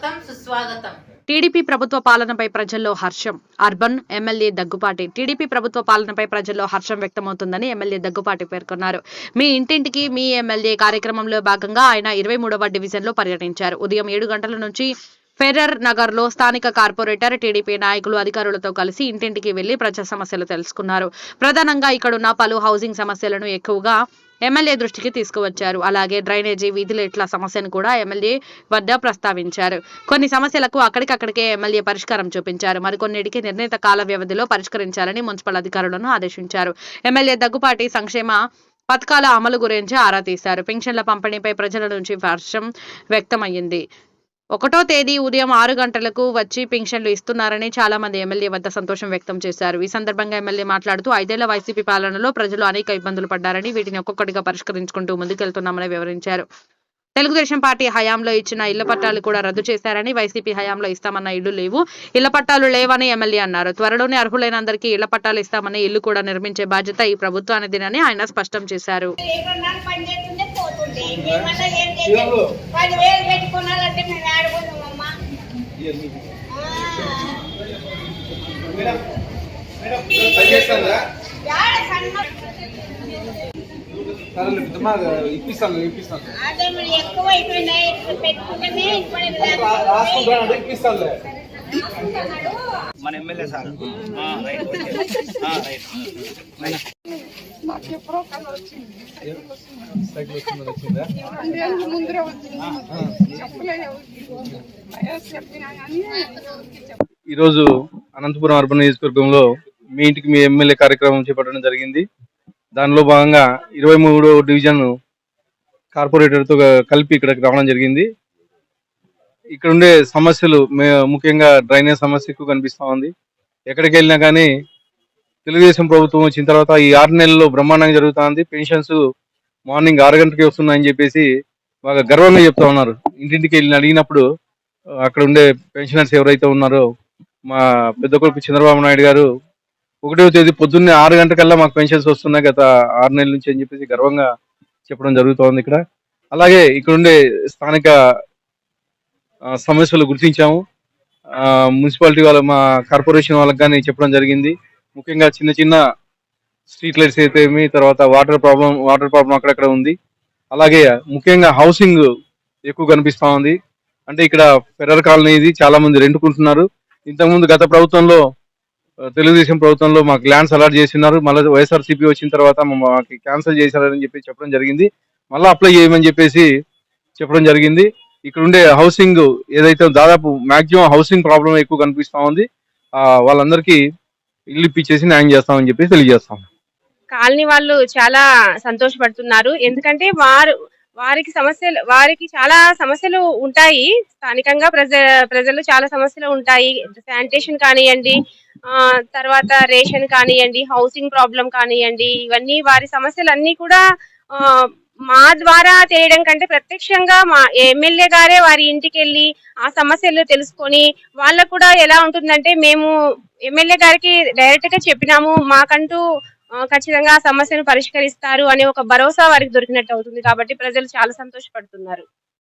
స్వాగతం టీడీపీ ప్రభుత్వ పాలనపై ప్రజల్లో హర్షం. Urban MLA Daggubati. టీడీపీ ప్రభుత్వ పాలనపై ప్రజల్లో హర్షం వ్యక్తమవుతుందని ఎమ్మెల్యే దగ్గుపాటి పేర్కొన్నారు. మీ ఇంటింటికి మీ ఎమ్మెల్యే కార్యక్రమంలో భాగంగా ఆయన ఇరవై మూడవ డివిజన్లో పర్యటించారు. ఉదయం ఏడు గంటల నుంచి ఫెర్రర్ నగర్లో స్థానిక కార్పొరేటర్ టీడీపీ నాయకులు అధికారులతో కలిసి ఇంటింటికి వెళ్ళి ప్రజా సమస్యలు తెలుసుకున్నారు. ప్రధానంగా ఇక్కడున్న పలు హౌసింగ్ సమస్యలను ఎక్కువగా ఎమ్మెల్యే దృష్టికి తీసుకువచ్చారు. అలాగే డ్రైనేజీ వీధుల సమస్యను కూడా ఎమ్మెల్యే వద్ద ప్రస్తావించారు. కొన్ని సమస్యలకు అక్కడికక్కడికే ఎమ్మెల్యే పరిష్కారం చూపించారు. మరికొన్నిటికి నిర్ణీత కాల వ్యవధిలో పరిష్కరించాలని మున్సిపల్ అధికారులను ఆదేశించారు. ఎమ్మెల్యే దగ్గుపాటి సంక్షేమ పథకాల అమలు గురించి ఆరా తీశారు. పింఛన్ల పంపిణీపై ప్రజల నుంచి హర్షం వ్యక్తమయ్యింది. ఒకటో తేదీ ఉదయం ఆరు గంటలకు వచ్చి పింఛన్లు ఇస్తున్నారని చాలా మంది ఎమ్మెల్యే వద్ద సంతోషం వ్యక్తం చేశారు. ఈ సందర్భంగా ఎమ్మెల్యే మాట్లాడుతూ ఐదేళ్ళ వైసీపీ పాలనలో ప్రజలు అనేక ఇబ్బందులు పడ్డారని వీటిని ఒక్కొక్కటిగా పరిష్కరించుకుంటూ ముందుకెళ్తున్నామని వివరించారు. తెలుగుదేశం పార్టీ హయాంలో ఇచ్చిన ఇళ్ళ పట్టాలు కూడా రద్దు చేశారని వైసీపీ హయాంలో ఇస్తామన్న ఇళ్ళు లేవు ఇళ్ళ పట్టాలు లేవని ఎమ్మెల్యే అన్నారు. త్వరలోనే అర్హులైన అందరికీ ఇళ్ళ పట్టాలు ఇస్తామని ఇల్లు కూడా నిర్మించే బాధ్యత ఈ ప్రభుత్వానిదేనని ఆయన స్పష్టం చేశారు. పదివేలు పెట్టుకున్నారంటే మేము ఆడుకుందామమ్మా ఇప్పిస్తాను ఇప్పిస్తాను ఎక్కువ అయిపోయినాయి ఇప్పిస్తానులే మన ఎమ్మెల్యే సార్ రైట్. వచ్చిందా. రెండేళ్ళు ముందరే వచ్చింది ఎవరికి. చెప్పినా కానీ ఎవరికి చెప్పలేదు. ఈరోజు అనంతపురం అర్బన్ నియోజకవర్గంలో మీ ఇంటికి మీ ఎమ్మెల్యే కార్యక్రమం చేపట్టడం జరిగింది. దానిలో భాగంగా ఇరవై మూడో డివిజన్ కార్పొరేటర్తో కలిపి ఇక్కడికి రావడం జరిగింది. ఇక్కడ ఉండే సమస్యలు ముఖ్యంగా డ్రైనేజ్ సమస్య ఎక్కువ కనిపిస్తా ఉంది. ఎక్కడికి వెళ్ళినా కానీ తెలుగుదేశం ప్రభుత్వం వచ్చిన తర్వాత ఈ ఆరు నెలల్లో బ్రహ్మాండంగా జరుగుతుంది. పెన్షన్స్ మార్నింగ్ ఆరు గంటలకి వస్తున్నాయని చెప్పేసి బాగా గర్వంగా చెప్తా ఉన్నారు. ఇంటింటికి వెళ్ళి అడిగినప్పుడు అక్కడ ఉండే పెన్షనర్స్ ఎవరైతే ఉన్నారో మా పెద్ద కొడుకు చంద్రబాబు నాయుడు గారు ఒకటో తేదీ పొద్దున్నే ఆరు గంటకల్లా మాకు పెన్షన్స్ వస్తున్నాయి గత ఆరు నెలల నుంచి అని చెప్పేసి గర్వంగా చెప్పడం జరుగుతోంది ఇక్కడ. అలాగే ఇక్కడ ఉండే స్థానిక సమస్యలు గుర్తించాము. మున్సిపాలిటీ వాళ్ళ మా కార్పొరేషన్ వాళ్ళకి కానీ చెప్పడం జరిగింది. ముఖ్యంగా చిన్న చిన్న స్ట్రీట్ లైట్స్ అయితే ఏమి తర్వాత వాటర్ ప్రాబ్లం వాటర్ ప్రాబ్లం అక్కడక్కడ ఉంది. అలాగే ముఖ్యంగా హౌసింగ్ ఎక్కువ కనిపిస్తూ ఉంది. అంటే ఇక్కడ ఫెడర్ కాలనీ ఇది చాలా మంది రెండుకుంటున్నారు ఇంతకుముందు గత ప్రభుత్వంలో తెలుగుదేశం ప్రభుత్వంలో మాకు ల్యాండ్స్ అలాట్ చేసినారు. మళ్ళీ వైఎస్ఆర్సీపీ వచ్చిన తర్వాత మాకు క్యాన్సిల్ చేశారని చెప్పి చెప్పడం జరిగింది. మళ్ళీ అప్లై చేయమని చెప్పేసి చెప్పడం జరిగింది. ఇక్కడ ఉండే హౌసింగ్ ఏదైతే దాదాపు మాక్సిమం హౌసింగ్ ప్రాబ్లం ఎక్కువ కనిపిస్తూ ఉంది. వాళ్ళందరికీ ఇల్లు ఇప్పించేసి న్యాయం చేస్తామని చెప్పి తెలియజేస్తాం. కాలనీ వాళ్ళు చాలా సంతోషపడుతున్నారు. ఎందుకంటే వారు వారికి సమస్యలు వారికి చాలా సమస్యలు ఉంటాయి. స్థానికంగా ప్రజ ప్రజలు చాలా సమస్యలు ఉంటాయి. శానిటేషన్ కానివ్వండి ఆ, తర్వాత రేషన్ కానివ్వండి హౌసింగ్ ప్రాబ్లం కానివ్వండి ఇవన్నీ వారి సమస్యలు అన్నీ కూడా ఆ, మా ద్వారా చేయడం కంటే ప్రత్యక్షంగా మా ఎమ్మెల్యే గారే వారి ఇంటికి వెళ్ళి ఆ సమస్యలు తెలుసుకొని వాళ్ళకు కూడా ఎలా ఉంటుందంటే మేము ఎమ్మెల్యే గారికి డైరెక్ట్గా చెప్పినాము మాకంటూ ఖచ్చితంగా ఆ సమస్యను పరిష్కరిస్తారు అనే ఒక భరోసా వారికి దొరికినట్టు అవుతుంది కాబట్టి ప్రజలు చాలా సంతోషపడుతున్నారు.